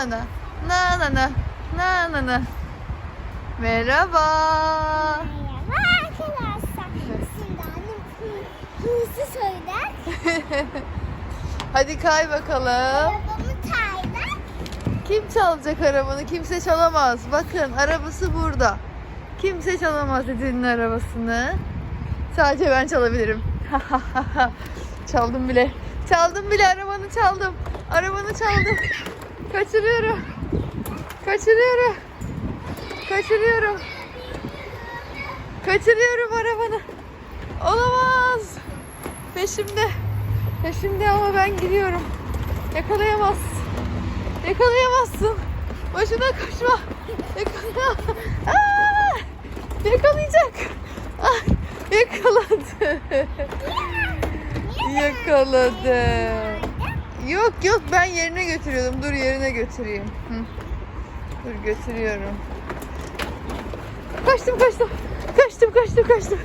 na na. Na na na. Na na na. Merhaba. Merhaba arkadaşlar. Şimdi annem hı- hızlı söyler. Hadi kay bakalım. Arabamı taylar. Kim çalacak arabanı? Kimse çalamaz. Bakın arabası burada. Kimse çalamaz Eden'in arabasını. Sadece ben çalabilirim. çaldım bile. Çaldım bile arabanı çaldım. Arabanı çaldım. Kaçırıyorum. Kaçırıyorum. Kaçırıyorum. Kaçırıyorum arabanı. Olamaz. Peşimde. Peşimde ama ben gidiyorum. Yakalayamaz. Yakalayamazsın. Başına koşma. Yakala. Aa! Yakalayacak. Ah, yakaladı. yakaladı. Yok yok ben yerine götürüyordum. Dur yerine götüreyim. Hı. Dur götürüyorum. Kaçtım kaçtım. Kaçtım kaçtım kaçtım.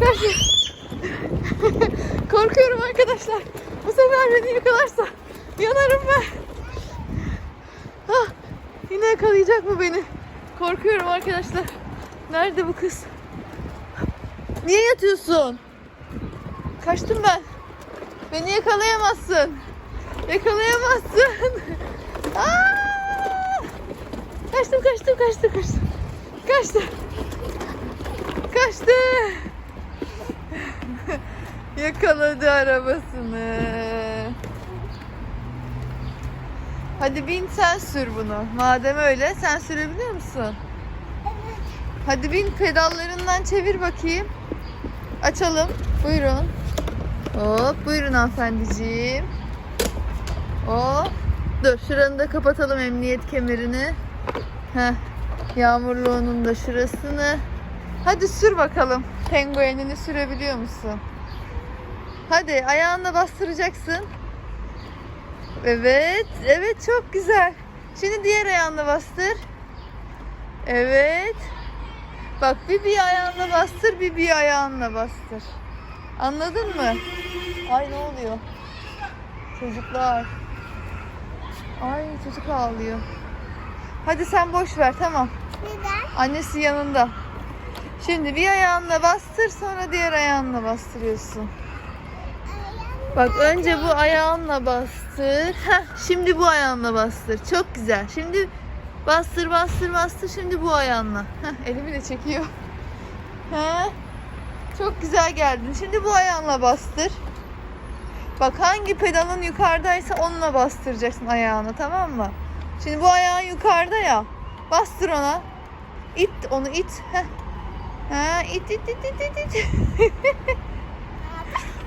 Kaçtım. Korkuyorum arkadaşlar. Bu sefer beni yakalarsa yanarım ben. Ah, yine yakalayacak mı beni? Korkuyorum arkadaşlar. Nerede bu kız? Niye yatıyorsun? Kaçtım ben. Beni yakalayamazsın. Yakalayamazsın. Aa! Kaçtım kaçtım kaçtım kaçtım. Kaçtı. Kaçtı. Yakaladı arabasını. Hadi bin sen sür bunu. Madem öyle sen sürebiliyor musun? Hadi bin pedallarından çevir bakayım. Açalım. Buyurun. Hop buyurun hanımefendiciğim. Hop. Dur şuranı da kapatalım emniyet kemerini. Heh. Yağmurluğunun da şurasını. Hadi sür bakalım. Penguenini sürebiliyor musun? Hadi ayağınla bastıracaksın. Evet, evet çok güzel. Şimdi diğer ayağınla bastır. Evet. Bak bir bir ayağınla bastır, bir bir ayağınla bastır. Anladın mı? Ay ne oluyor? Çocuklar. Ay çocuk ağlıyor. Hadi sen boş ver tamam. Neden? Annesi yanında. Şimdi bir ayağınla bastır sonra diğer ayağınla bastırıyorsun. Bak önce bu ayağınla bastır. Heh, şimdi bu ayağınla bastır. Çok güzel. Şimdi bastır bastır bastır. Şimdi bu ayağınla. Heh, elimi de çekiyor. He? Çok güzel geldin. Şimdi bu ayağınla bastır. Bak hangi pedalın yukarıdaysa onunla bastıracaksın ayağını tamam mı? Şimdi bu ayağın yukarıda ya. Bastır ona. İt onu it. Heh. Ha, it it it it it. it.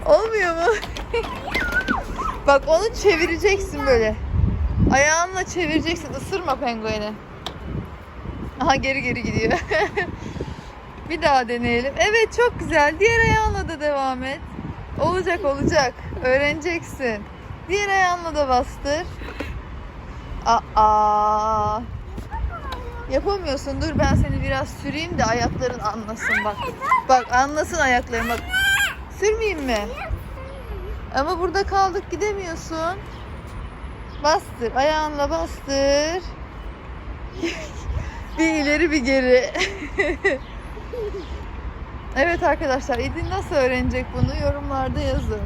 Olmuyor mu? Bak onu çevireceksin böyle. Ayağınla çevireceksin. Isırma pengueni. Aha geri geri gidiyor. Bir daha deneyelim. Evet çok güzel. Diğer ayağınla da devam et. Olacak olacak. Öğreneceksin. Diğer ayağınla da bastır. Aa. Yapamıyorsun. Dur ben seni biraz süreyim de ayakların anlasın bak. Bak anlasın ayakların bak. Sürmeyeyim mi? Ama burada kaldık gidemiyorsun. Bastır. Ayağınla bastır. bir ileri bir geri. evet arkadaşlar İdil nasıl öğrenecek bunu yorumlarda yazın.